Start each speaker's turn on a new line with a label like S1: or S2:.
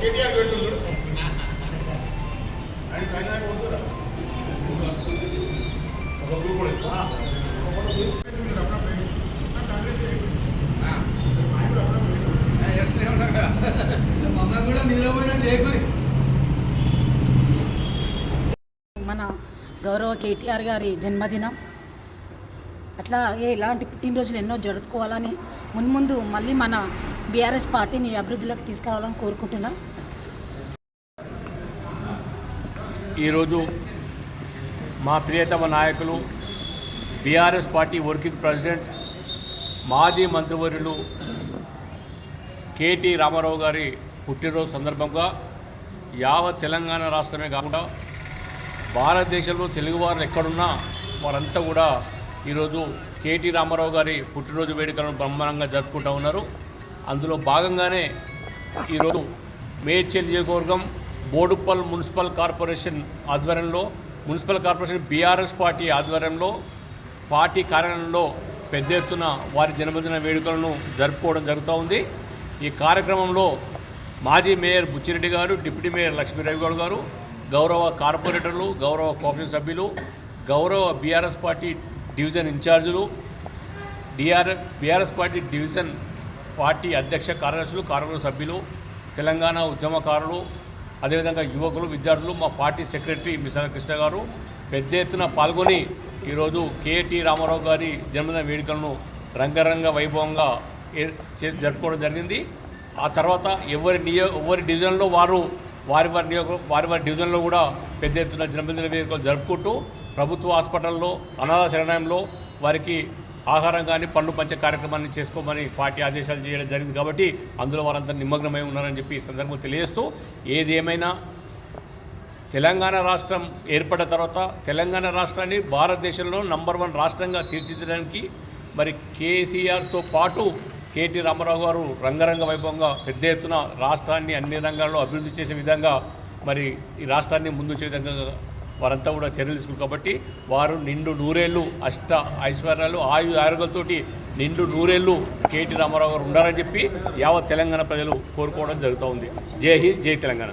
S1: కేటీఆర్ పెట్టు చూడు. ఆయన పైన ఉంటుందా? ఒక గ్రూప్
S2: మన గౌరవ కేటీఆర్ గారి జన్మదినం. అట్లా ఇలాంటి పుట్టినరోజులు ఎన్నో జరుపుకోవాలని మున్ముందు మళ్ళీ మన బీఆర్ఎస్ పార్టీని అభివృద్ధిలోకి తీసుకురావాలని కోరుకుంటున్నా.
S3: ఈరోజు మా ప్రియతమ నాయకులు బీఆర్ఎస్ పార్టీ వర్కింగ్ ప్రెసిడెంట్ మాజీ మంత్రివర్యులు కేటీ రామారావు గారి పుట్టినరోజు సందర్భంగా యావత్ తెలంగాణ రాష్ట్రమే కాకుండా భారతదేశంలో తెలుగువారు ఎక్కడున్నా వారంతా కూడా ఈరోజు కేటీ రామారావు గారి పుట్టినరోజు వేడుకలను బ్రహ్మాండంగా జరుపుకుంటూ ఉన్నారు. అందులో భాగంగానే ఈరోజు మేడ్చల్ నియోజకవర్గం బోడుప్పల్ మున్సిపల్ కార్పొరేషన్ ఆధ్వర్యంలో మున్సిపల్ కార్పొరేషన్ బీఆర్ఎస్ పార్టీ ఆధ్వర్యంలో పార్టీ కార్యాలయంలో పెద్ద ఎత్తున వారి జన్మదిన వేడుకలను జరుపుకోవడం జరుగుతూ ఉంది. ఈ కార్యక్రమంలో మాజీ మేయర్ బుచ్చిరెడ్డి గారు డిప్యూటీ మేయర్ లక్ష్మీరావు గౌడ్ గారు గౌరవ కార్పొరేటర్లు గౌరవ కోఆపరేటివ్ సభ్యులు గౌరవ బీఆర్ఎస్ పార్టీ డివిజన్ ఇన్ఛార్జీలు డిఆర్ బీఆర్ఎస్ పార్టీ డివిజన్ పార్టీ అధ్యక్ష కార్యదర్శులు కార్పొరేట్ సభ్యులు తెలంగాణ ఉద్యమకారులు అదేవిధంగా యువకులు విద్యార్థులు మా పార్టీ సెక్రటరీ మిశాల కృష్ణ గారు. పెద్ద ఎత్తున పాల్గొని ఈరోజు కేటీ రామారావు గారి జన్మదిన వేడుకలను రంగరంగ వైభవంగా చే- జరుపుకోవడం జరిగింది. ఆ తర్వాత ఎవరి నియో ఎవరి డివిజన్లో వారు వారి వారి నియోగ వారి వారి డివిజన్లో కూడా పెద్ద ఎత్తున జన్మదిన వేడుకలు జరుపుకుంటూ ప్రభుత్వ హాస్పిటల్లో అనాథ శరణాలయంలో వారికి ఆహారం కానీ పండ్లు పంచే కార్యక్రమాన్ని చేసుకోమని పార్టీ ఆదేశాలు చేయడం జరిగింది కాబట్టి అందులో వారంతా నిమగ్నమై ఉన్నారని చెప్పి ఈ సందర్భంగా తెలియజేస్తూ ఏది ఏమైనా తెలంగాణ రాష్ట్రం ఏర్పడిన తర్వాత తెలంగాణ రాష్ట్రాన్ని భారతదేశంలో నంబర్ వన్ రాష్ట్రంగా తీర్చిదిద్దడానికి మరి కేసీఆర్తో పాటు కేటీ రామారావు గారు రంగరంగ వైభవంగా పెద్ద ఎత్తున రాష్ట్రాన్ని అన్ని రంగాల్లో అభివృద్ధి చేసే విధంగా మరి ఈ రాష్ట్రాన్ని ముందుంచే విధంగా వారంతా కూడా చర్యలు తీసుకున్నారు. కాబట్టి వారు నిండు నూరేళ్ళు అష్ట ఐశ్వర్యాలు ఆయు ఆరోగ్యాలతోటి నిండు నూరేళ్ళు కేటీ రామారావు గారు ఉండాలని చెప్పి యావత్ తెలంగాణ ప్రజలు కోరుకోవడం జరుగుతూ ఉంది. జై హింద్ జై తెలంగాణ.